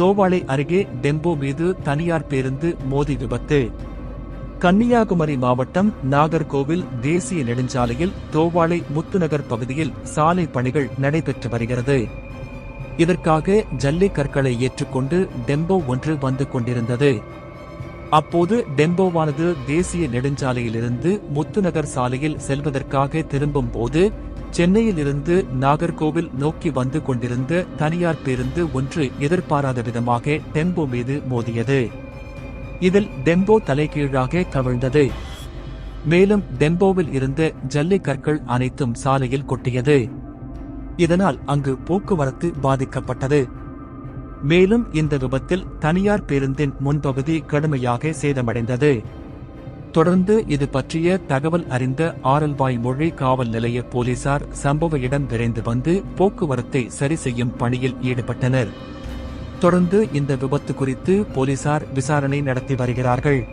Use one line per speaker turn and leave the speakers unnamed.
தோவாளை அருகே டெம்போ மீது தனியார் பேருந்து மோதி விபத்து. கன்னியாகுமரி மாவட்டம் நாகர்கோவில் தேசிய நெடுஞ்சாலையில் தோவாளை முத்துநகர் பகுதியில் சாலை பணிகள் நடைபெற்று வருகிறது. இதற்காக ஜல்லி கற்களை ஏற்றுக்கொண்டு டெம்போ ஒன்று வந்து கொண்டிருந்தது. அப்போது டெம்போவானது தேசிய நெடுஞ்சாலையிலிருந்து முத்துநகர் சாலையில் செல்வதற்காக திரும்பும் போது சென்னையிலிருந்து நாகர்கோவில் நோக்கி வந்து கொண்டிருந்த தனியார் பேருந்து ஒன்று எதிர்பாராத விதமாக டெம்போ மீது மோதியது. இதில் டெம்போ தலைகீழாக கவிழ்ந்தது. மேலும் டெம்போவில் இருந்த ஜல்லி கற்கள் அனைத்தும் சாலையில் கொட்டியது. இதனால் அங்கு போக்குவரத்து பாதிக்கப்பட்டது. மேலும் இந்த விபத்தில் தனியார் பேருந்தின் முன்பகுதி கடுமையாக சேதமடைந்தது. தொடர்ந்து இது பற்றிய தகவல் அறிந்த ஆரல்வாய் மொழி காவல் நிலைய போலீசார் சம்பவ இடம் விரைந்து வந்து போக்குவரத்தை சரி செய்யும் பணியில் ஈடுபட்டனர். தொடர்ந்து இந்த விபத்து குறித்து போலீசார் விசாரணை நடத்தி வருகிறார்கள்.